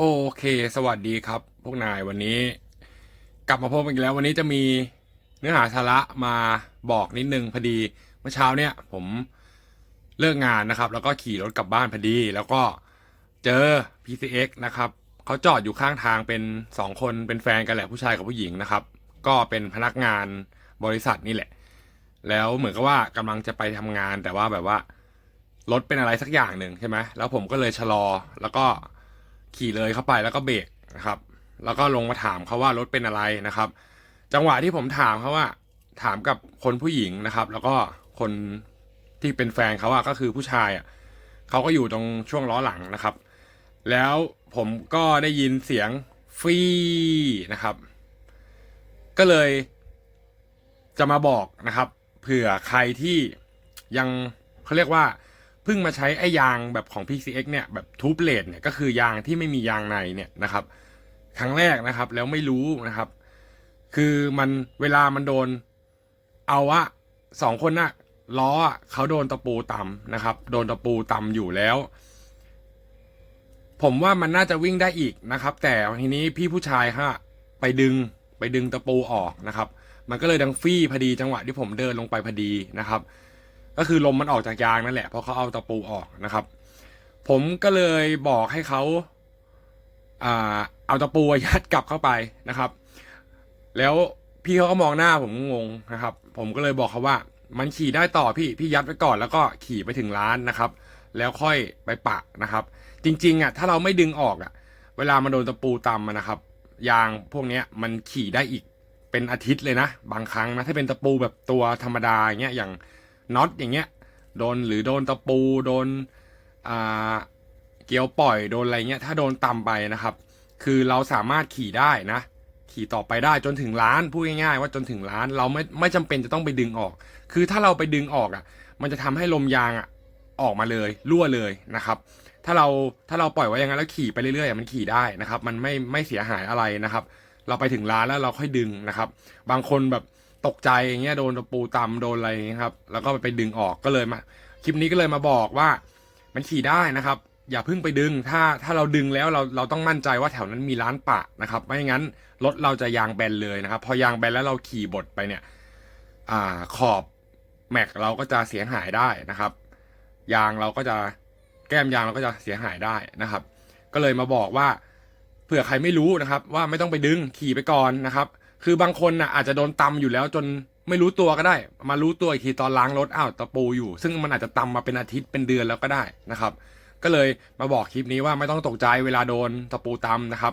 โอเค สวัสดีครับ พวกนายวันนี้ กลับมาพบกันอีกแล้ว วันนี้จะมีเนื้อหาสาระมาบอกนิดนึงพอดีเมื่อเช้าเนี่ย ผมเลิกงานนะครับ แล้วก็ขี่รถกลับบ้านพอดี แล้วก็เจอ PCX นะครับเขาจอดอยู่ข้างทางเป็นสองคนเป็นแฟนกันแหละผู้ชายกับผู้หญิงนะครับ ก็เป็นพนักงานบริษัทนี่แหละ แล้วเหมือนกับว่ากำลังจะไปทำงานแต่ว่าแบบว่ารถเป็นอะไรสักอย่างหนึ่งใช่ไหมแล้วผมก็เลยชะลอแล้วก็ ขี่เลยเข้าไปแล้วก็เบรกนะครับ แล้วก็ลงมาถามเขาว่ารถเป็นอะไรนะครับ จังหวะที่ผมถามเขาว่าถามกับคนผู้หญิงนะครับ แล้วก็คนที่เป็นแฟนเขาอะก็คือผู้ชายอะเขาก็อยู่ตรงช่วงล้อหลังนะครับ แล้วผมก็ได้ยินเสียงฟรีนะครับ ก็เลยจะมาบอกนะครับ เผื่อใครที่ยังเขาเรียกว่า เพิ่งมาใช้ไอ้ยางแบบของ PCX เนี่ยแบบทูบเลดเนี่ยก็คือยางที่ไม่มียางในเนี่ยนะครับ ครั้งแรกนะครับแล้วไม่รู้นะครับ คือมันเวลามันโดน เอาว่าสองคนน่ะล้ออะเขาโดนตะปูตำนะครับ โดนตะปูตำอยู่แล้ว ผมว่ามันน่าจะวิ่งได้อีกนะครับ แต่ทีนี้พี่ผู้ชายฮะไปดึงไปดึงตะปูออกนะครับ มันก็เลยดังฟี่พอดีจังหวะที่ผมเดินลงไปพอดีนะครับ ก็คือลมมันออกจากยางนั่นแหละเพราะเขาเอาตะปูออกนะครับ ผมก็เลยบอกให้เขาเอาตะปูยัดกลับเข้าไปนะครับ แล้วพี่เขาก็มองหน้าผมงงนะครับ ผมก็เลยบอกเขาว่ามันขี่ได้ต่อพี่พี่ยัดไว้ก่อนแล้วก็ขี่ไปถึงร้านนะครับ แล้วค่อยไปปะนะครับ จริงๆอะถ้าเราไม่ดึงออกอะ เวลามันโดนตะปูตำนะครับ ยางพวกเนี้ยมันขี่ได้อีกเป็นอาทิตย์เลยนะ บางครั้งนะถ้าเป็นตะปูแบบตัวธรรมดาเงี้ยอย่าง น็อตอย่างเงี้ยโดนหรือโดนตะปูโดนอ่าเกลียวปล่อยโดนอะไรเงี้ยถ้าโดนต่ำไปนะครับ คือเราสามารถขี่ได้นะ ขี่ต่อไปได้จนถึงร้านพูดง่ายๆว่าจนถึงร้านเราไม่ไม่จำเป็นจะต้องไปดึงออก คือถ้าเราไปดึงออกอะ มันจะทำให้ลมยางอะออกมาเลยรั่วเลยนะครับ ถ้าเราถ้าเราปล่อยไว้อย่างนั้นแล้วขี่ไปเรื่อยๆมันขี่ได้นะครับ มันไม่ไม่เสียหายอะไรนะครับ เราไปถึงร้านแล้วเราค่อยดึงนะครับ บางคนแบบ ตกใจอย่างเงี้ยโดนตะปูตำโดนอะไรอย่างเงี้ยครับ แล้วก็ไปดึงออกก็เลยมา คลิปนี้ก็เลยมาบอกว่ามันขี่ได้นะครับ อย่าเพิ่งไปดึง ถ้าถ้าเราดึงแล้วเราเราต้องมั่นใจว่าแถวนั้นมีร้านปะนะครับ ไม่งั้นรถเราจะยางแบนเลยนะครับ พอยางแบนแล้วเราขี่บดไปเนี่ย อ่าขอบแม็กเราก็จะเสียหายได้นะครับ ยางเราก็จะแก้มยางเราก็จะเสียหายได้นะครับ ก็เลยมาบอกว่าเผื่อใครไม่รู้นะครับ ว่าไม่ต้องไปดึงขี่ไปก่อนนะครับ คือบางคนน่ะอาจจะโดนตำอยู่แล้วจนไม่รู้ตัวก็ได้ มารู้ตัวอีกทีตอนล้างรถอ้าวตะปูอยู่ ซึ่งมันอาจจะตำมาเป็นอาทิตย์เป็นเดือนแล้วก็ได้นะครับ ก็เลยมาบอกคลิปนี้ว่าไม่ต้องตกใจเวลาโดนตะปูตำนะครับ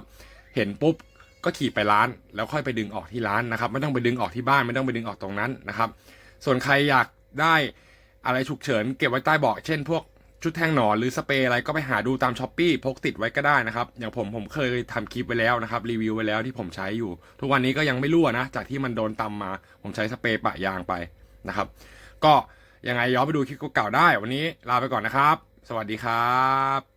เห็นปุ๊บก็ขี่ไปร้าน แล้วค่อยไปดึงออกที่ร้านนะครับ ไม่ต้องไปดึงออกที่บ้านไม่ต้องไปดึงออกตรงนั้นนะครับ ส่วนใครอยากได้อะไรฉุกเฉิน เก็บไว้ใต้เบาะเช่นพวก ชุดแทงหนอนหรือสเปรย์อะไรก็ไปหาดูตามช้อปปีพกติดไว้ก็ได้นะครับ อย่างผมผมเคยทำคลิปไว้แล้วนะครับ รีวิวไว้แล้วที่ผมใช้อยู่ ทุกวันนี้ก็ยังไม่รั่วนะ จากที่มันโดนตำมา ผมใช้สเปรย์ปะยางไปนะครับ ก็ยังไงย้อนไปดูคลิปเก่าๆได้ วันนี้ลาไปก่อนนะครับ สวัสดีครับ